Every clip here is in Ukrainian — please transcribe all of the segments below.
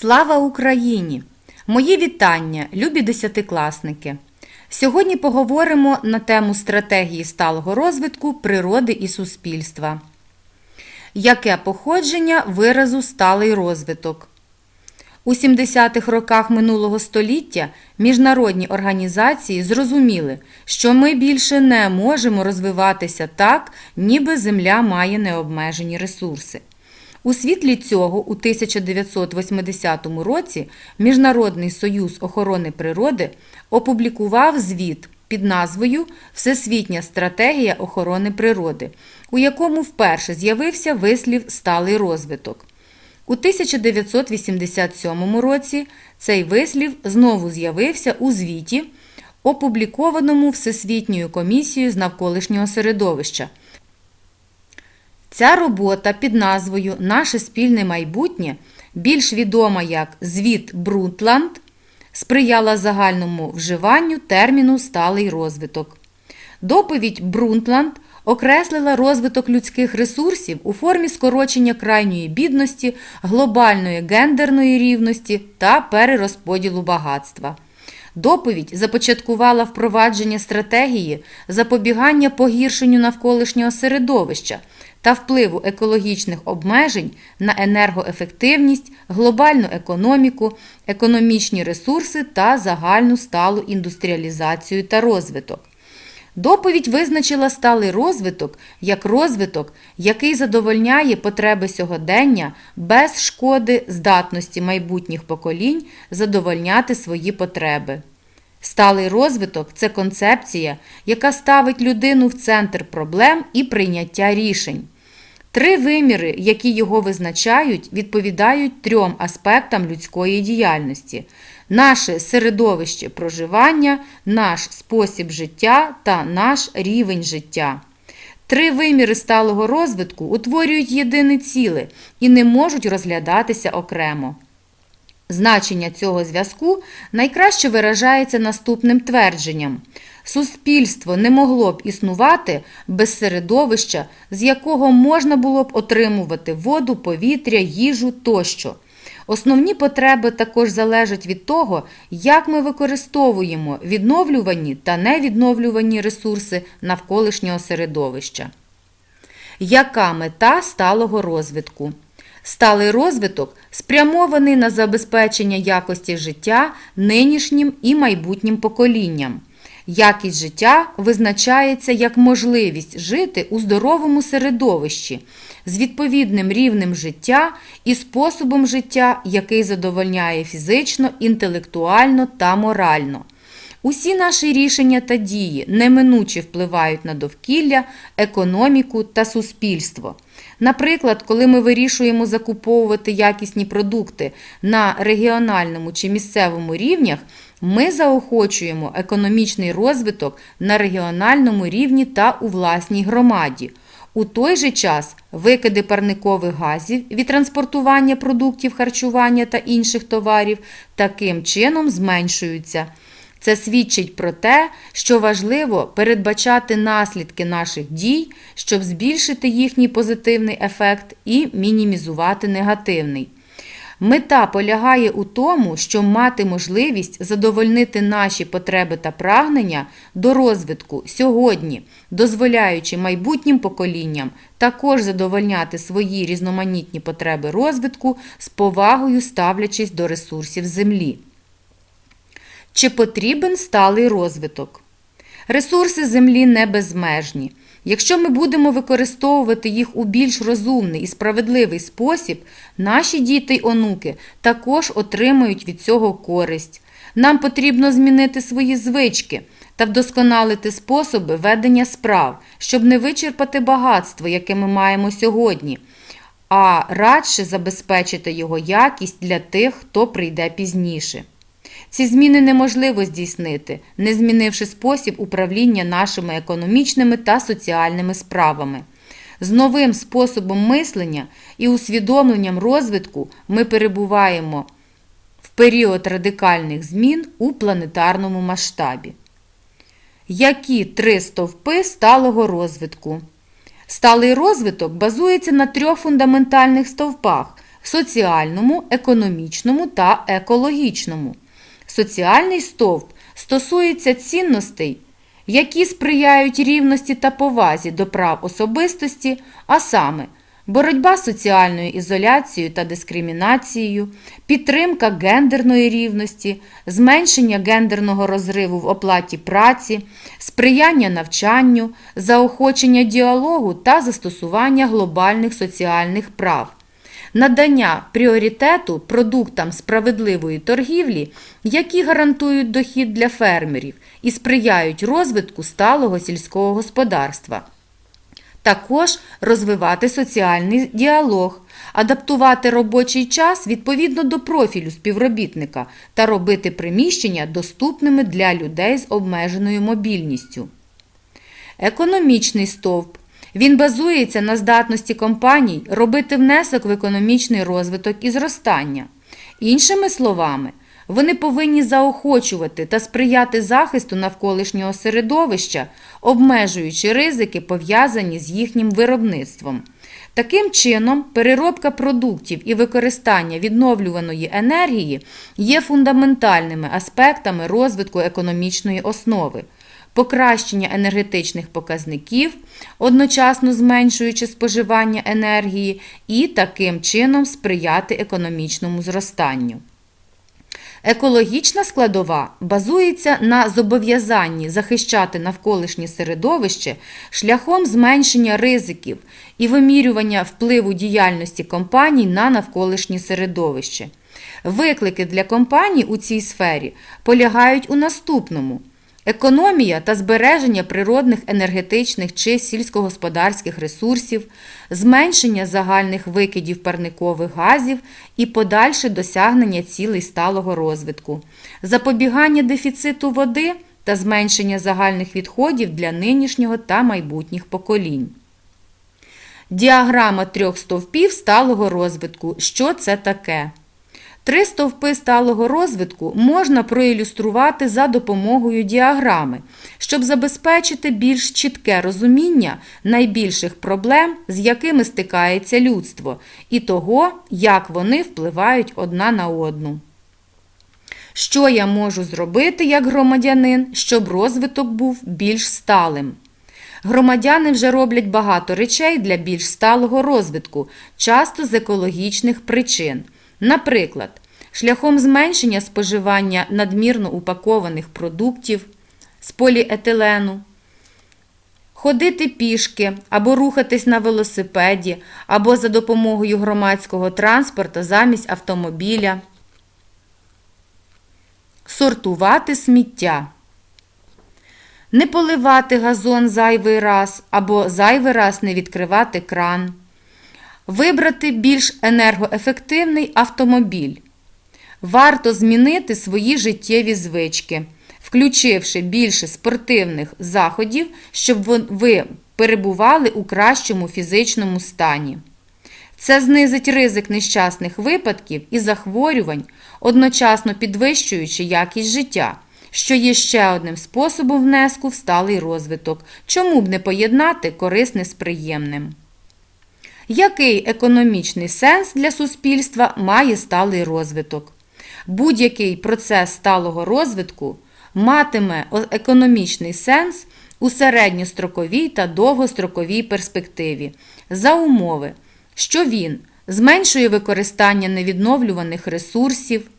Слава Україні! Мої вітання, любі десятикласники! Сьогодні поговоримо на тему стратегії сталого розвитку природи і суспільства. Яке походження виразу сталий розвиток? У 70-х роках минулого століття міжнародні організації зрозуміли, що ми більше не можемо розвиватися так, ніби Земля має необмежені ресурси. У світлі цього у 1980 році Міжнародний союз охорони природи опублікував звіт під назвою Всесвітня стратегія охорони природи, у якому вперше з'явився вислів сталий розвиток. У 1987 році цей вислів знову з'явився у звіті, опублікованому Всесвітньою комісією з навколишнього середовища. Ця робота під назвою Наше спільне майбутнє, більш відома як Звіт Брунтланд, сприяла загальному вживанню терміну сталий розвиток. Доповідь Брунтланд окреслила розвиток людських ресурсів у формі скорочення крайньої бідності, глобальної гендерної рівності та перерозподілу багатства. Доповідь започаткувала впровадження стратегії запобігання погіршенню навколишнього середовища та впливу екологічних обмежень на енергоефективність, глобальну економіку, економічні ресурси та загальну сталу індустріалізацію та розвиток. Доповідь визначила сталий розвиток як розвиток, який задовольняє потреби сьогодення без шкоди здатності майбутніх поколінь задовольняти свої потреби. Сталий розвиток це концепція, яка ставить людину в центр проблем і прийняття рішень. Три виміри, які його визначають, відповідають трьом аспектам людської діяльності: наше середовище проживання, наш спосіб життя та наш рівень життя. Три виміри сталого розвитку утворюють єдине ціле і не можуть розглядатися окремо. Значення цього зв'язку найкраще виражається наступним твердженням: суспільство не могло б існувати без середовища, з якого можна було б отримувати воду, повітря, їжу тощо. Основні потреби також залежать від того, як ми використовуємо відновлювані та невідновлювані ресурси навколишнього середовища. Яка мета сталого розвитку? Сталий розвиток спрямований на забезпечення якості життя нинішнім і майбутнім поколінням. Якість життя визначається як можливість жити у здоровому середовищі з відповідним рівнем життя і способом життя, який задовольняє фізично, інтелектуально та морально. Усі наші рішення та дії неминуче впливають на довкілля, економіку та суспільство. Наприклад, коли ми вирішуємо закуповувати якісні продукти на регіональному чи місцевому рівнях, ми заохочуємо економічний розвиток на регіональному рівні та у власній громаді. У той же час викиди парникових газів від транспортування продуктів харчування та інших товарів таким чином зменшуються. Це свідчить про те, що важливо передбачати наслідки наших дій, щоб збільшити їхній позитивний ефект і мінімізувати негативний. Мета полягає у тому, щоб мати можливість задовольнити наші потреби та прагнення до розвитку сьогодні, дозволяючи майбутнім поколінням також задовольняти свої різноманітні потреби розвитку з повагою ставлячись до ресурсів землі. Чи потрібен сталий розвиток? Ресурси землі не безмежні. Якщо ми будемо використовувати їх у більш розумний і справедливий спосіб, наші діти й онуки також отримають від цього користь. Нам потрібно змінити свої звички та вдосконалити способи ведення справ, щоб не вичерпати багатство, яке ми маємо сьогодні, а радше забезпечити його якість для тих, хто прийде пізніше. Ці зміни неможливо здійснити, не змінивши спосіб управління нашими економічними та соціальними справами. З новим способом мислення і усвідомленням розвитку ми перебуваємо в період радикальних змін у планетарному масштабі. Які три стовпи сталого розвитку? Сталий розвиток базується на трьох фундаментальних стовпах соціальному, економічному та екологічному. Соціальний стовп стосується цінностей, які сприяють рівності та повазі до прав особистості, а саме боротьба з соціальною ізоляцією та дискримінацією, підтримка гендерної рівності, зменшення гендерного розриву в оплаті праці, сприяння навчанню, заохочення діалогу та застосування глобальних соціальних прав. Надання пріоритету продуктам справедливої торгівлі, які гарантують дохід для фермерів і сприяють розвитку сталого сільського господарства. Також розвивати соціальний діалог, адаптувати робочий час відповідно до профілю співробітника та робити приміщення доступними для людей з обмеженою мобільністю. Економічний стовп. Він базується на здатності компаній робити внесок в економічний розвиток і зростання. Іншими словами, вони повинні заохочувати та сприяти захисту навколишнього середовища, обмежуючи ризики, пов'язані з їхнім виробництвом. Таким чином, переробка продуктів і використання відновлюваної енергії є фундаментальними аспектами розвитку економічної основи покращення енергетичних показників, одночасно зменшуючи споживання енергії, і таким чином сприяти економічному зростанню. Екологічна складова базується на зобов'язанні захищати навколишнє середовище шляхом зменшення ризиків і вимірювання впливу діяльності компаній на навколишнє середовище. Виклики для компаній у цій сфері полягають у наступному. Економія та збереження природних енергетичних чи сільськогосподарських ресурсів, зменшення загальних викидів парникових газів і подальше досягнення цілей сталого розвитку, запобігання дефіциту води та зменшення загальних відходів для нинішнього та майбутніх поколінь. Діаграма трьох стовпів сталого розвитку. Що це таке? Три стовпи сталого розвитку можна проілюструвати за допомогою діаграми, щоб забезпечити більш чітке розуміння найбільших проблем, з якими стикається людство, і того, як вони впливають одна на одну. Що я можу зробити як громадянин, щоб розвиток був більш сталим? Громадяни вже роблять багато речей для більш сталого розвитку, часто з екологічних причин. Наприклад, шляхом зменшення споживання надмірно упакованих продуктів з поліетилену, ходити пішки або рухатись на велосипеді, або за допомогою громадського транспорту замість автомобіля, сортувати сміття. Не поливати газон зайвий раз або зайвий раз не відкривати кран. Вибрати більш енергоефективний автомобіль. Варто змінити свої життєві звички, включивши більше спортивних заходів, щоб ви перебували у кращому фізичному стані. Це знизить ризик нещасних випадків і захворювань, одночасно підвищуючи якість життя, що є ще одним способом внеску в сталий розвиток, чому б не поєднати корисне з приємним. Який економічний сенс для суспільства має сталий розвиток? Будь-який процес сталого розвитку матиме економічний сенс у середньостроковій та довгостроковій перспективі за умови, що він зменшує використання невідновлюваних ресурсів,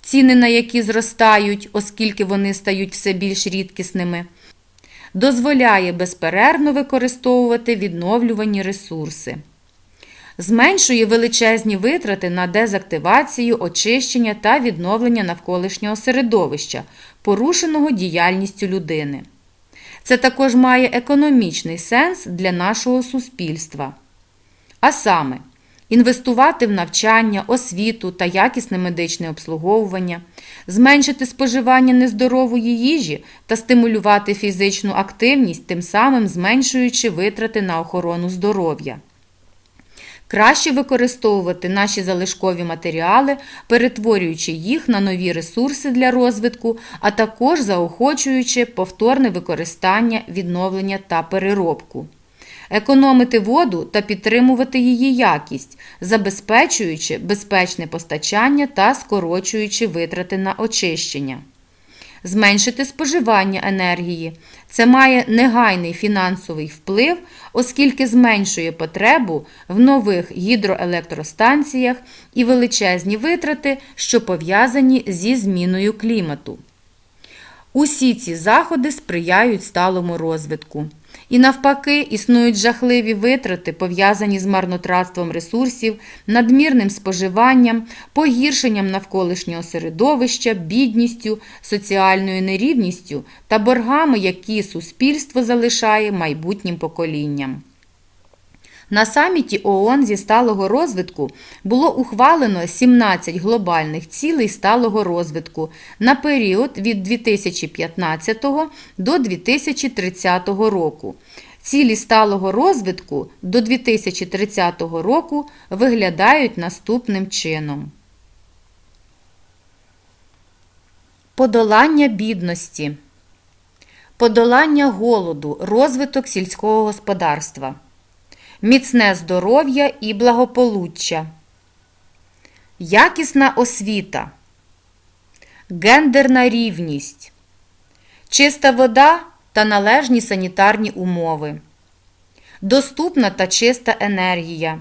ціни на які зростають, оскільки вони стають все більш рідкісними, дозволяє безперервно використовувати відновлювані ресурси зменшує величезні витрати на дезактивацію, очищення та відновлення навколишнього середовища, порушеного діяльністю людини. Це також має економічний сенс для нашого суспільства. А саме, інвестувати в навчання, освіту та якісне медичне обслуговування, зменшити споживання нездорової їжі та стимулювати фізичну активність, тим самим зменшуючи витрати на охорону здоров'я. Краще використовувати наші залишкові матеріали, перетворюючи їх на нові ресурси для розвитку, а також заохочуючи повторне використання, відновлення та переробку. економити воду та підтримувати її якість, забезпечуючи безпечне постачання та скорочуючи витрати на очищення. Зменшити споживання енергії. Це має негайний фінансовий вплив, оскільки зменшує потребу в нових гідроелектростанціях і величезні витрати, що пов'язані зі зміною клімату. Усі ці заходи сприяють сталому розвитку. І навпаки, існують жахливі витрати, пов'язані з марнотратством ресурсів, надмірним споживанням, погіршенням навколишнього середовища, бідністю, соціальною нерівністю та боргами, які суспільство залишає майбутнім поколінням. На саміті ООН зі сталого розвитку було ухвалено 17 глобальних цілей сталого розвитку на період від 2015 до 2030 року. Цілі сталого розвитку до 2030 року виглядають наступним чином. Подолання бідності. Подолання голоду, розвиток сільського господарства міцне здоров'я і благополуччя, якісна освіта, гендерна рівність, чиста вода та належні санітарні умови, доступна та чиста енергія,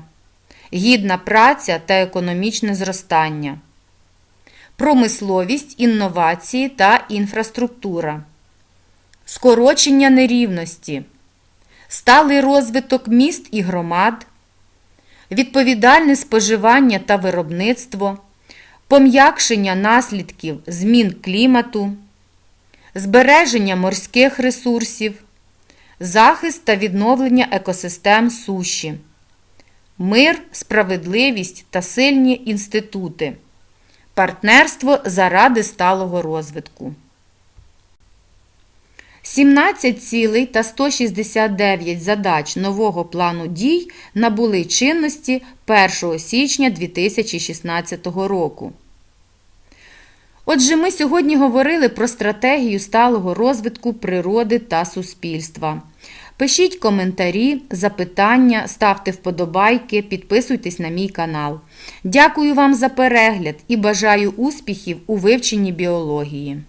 гідна праця та економічне зростання, промисловість, інновації та інфраструктура, скорочення нерівності сталий розвиток міст і громад, відповідальне споживання та виробництво, пом'якшення наслідків змін клімату, збереження морських ресурсів, захист та відновлення екосистем суші, мир, справедливість та сильні інститути, партнерство заради сталого розвитку. 17 та 169 задач нового плану дій набули чинності 1 січня 2016 року. Отже, ми сьогодні говорили про стратегію сталого розвитку природи та суспільства. Пишіть коментарі, запитання, ставте вподобайки, підписуйтесь на мій канал. Дякую вам за перегляд і бажаю успіхів у вивченні біології.